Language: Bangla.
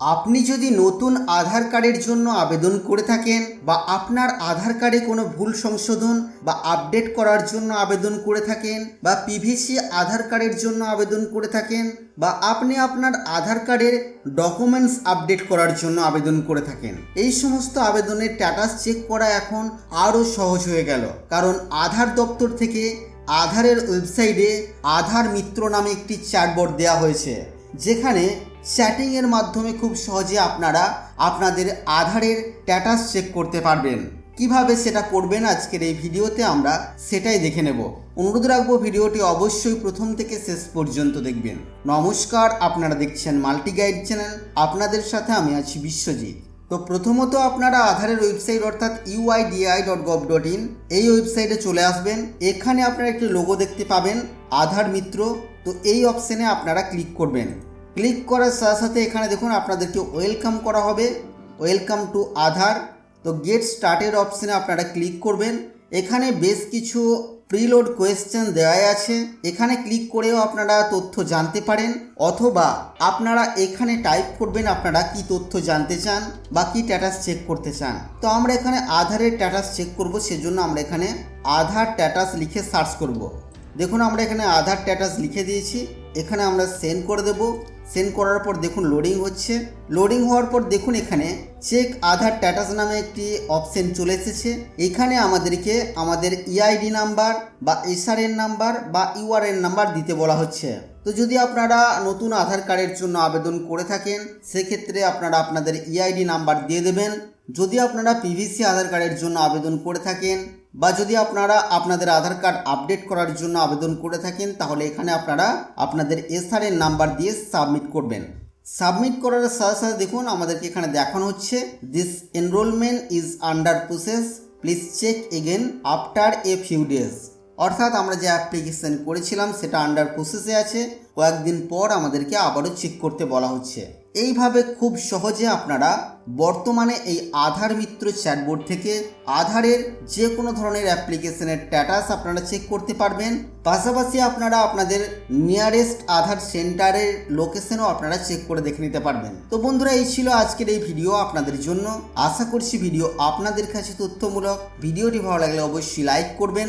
আপনি যদি নতুন আধার কার্ডের জন্য আবেদন করে থাকেন বা আপনার আধার কার্ডে কোনো ভুল সংশোধন বা আপডেট করার জন্য আবেদন করে থাকেন বা পিভিসি আধার কার্ডের জন্য আবেদন করে থাকেন বা আপনি আপনার আধার কার্ডের ডকুমেন্টস আপডেট করার জন্য আবেদন করে থাকেন, এই সমস্ত আবেদনের স্ট্যাটাস চেক করা এখন আরও সহজ হয়ে গেল। কারণ আধার দপ্তর থেকে আধারের ওয়েবসাইটে আধার মিত্র নামে একটি চ্যাটবোর্ড দেওয়া হয়েছে, যেখানে চ্যাটিংয়ের মাধ্যমে খুব সহজে আপনারা আপনাদের আধারের স্ট্যাটাস চেক করতে পারবেন। কীভাবে সেটা করবেন আজকের এই ভিডিওতে আমরা সেটাই দেখে নেব। অনুরোধ রাখব ভিডিওটি অবশ্যই প্রথম থেকে শেষ পর্যন্ত দেখবেন। নমস্কার, আপনারা দেখছেন মাল্টি গাইড চ্যানেল। আপনাদের সাথে আমি আছি বিশ্বজিৎ। তো প্রথমত আপনারা আধারের ওয়েবসাইট অর্থাৎ UIDAI dot gov dot in এই ওয়েবসাইটে চলে আসবেন। এখানে আপনারা একটি লোগো দেখতে পাবেন, আধার মিত্র। তো এই অপশানে আপনারা ক্লিক করবেন। ক্লিক করার সাথে সাথে এখানে দেখুন আপনাদেরকে ওয়েলকাম করা হবে। Welcome to Aadhaar. তো গেট স্টার্টের অপশানে আপনারা ক্লিক করবেন। এখানে বেশ কিছু প্রিলোড কোয়েশ্চেন দেওয়াই আছে। এখানে ক্লিক করেও আপনারা তথ্য জানতে পারেন। অথবা আপনারা এখানে টাইপ করবেন আপনারা কি তথ্য জানতে চান বা কি স্ট্যাটাস চেক করতে চান। তো আমরা এখানে আধারের স্ট্যাটাস চেক করব, সেজন্য আমরা এখানে আধার স্ট্যাটাস লিখে সার্চ করব। দেখুন আমরা এখানে আধার স্ট্যাটাস লিখে দিয়েছি। এখানে আমরা সেন্ড করে দেব। সেন্ড করার পর দেখুন লোডিং হচ্ছে। লোডিং হওয়ার পর দেখুন এখানে চেক আধার স্ট্যাটাস নামে একটি অপশন চলে এসেছে। এখানে আমাদেরকে আমাদের ইআইডি নাম্বার বা এসআরএন নাম্বার বা ইউআরএন নাম্বার দিতে বলা হচ্ছে। তো যদি আপনারা নতুন আধার কার্ডের জন্য আবেদন করে থাকেন, সেক্ষেত্রে আপনারা আপনাদের ইআইডি নাম্বার দিয়ে দেবেন। যদি আপনারা পিভিসি আধার কার্ডের জন্য আবেদন করে থাকেন বা যদি আপনারা আপনাদের আধার কার্ড আপডেট করার জন্য আবেদন করে থাকেন, তাহলে এখানে আপনারা আপনাদের এসআরএন নাম্বার দিয়ে সাবমিট করবেন। সাবমিট করার সাথে সাথে দেখুন, আমাদেরকে এখানে দেখানো হচ্ছে this enrolment is under process please check again after a few days অর্থাৎ আমরা যে অ্যাপ্লিকেশন করেছিলাম সেটা আন্ডার প্রসেসে আছে। কয়েকদিন পর আমাদেরকে আবারও চেক করতে বলা হচ্ছে। এইভাবে খুব সহজে আপনারা বর্তমানে এই আধার মিত্র চ্যাটবোর্ড থেকে আধারের যে কোনো ধরনের অ্যাপ্লিকেশনের স্ট্যাটাস আপনারা চেক করতে পারবেন। পাশাপাশি আপনারা আপনাদের নিয়ারেস্ট আধার সেন্টারের লোকেশনও আপনারা চেক করে দেখে নিতে পারবেন। তো বন্ধুরা, এই ছিল আজকের এই ভিডিও আপনাদের জন্য। আশা করছি ভিডিও আপনাদের কাছে তথ্যমূলক। ভিডিওটি ভালো লাগলে অবশ্যই লাইক করবেন।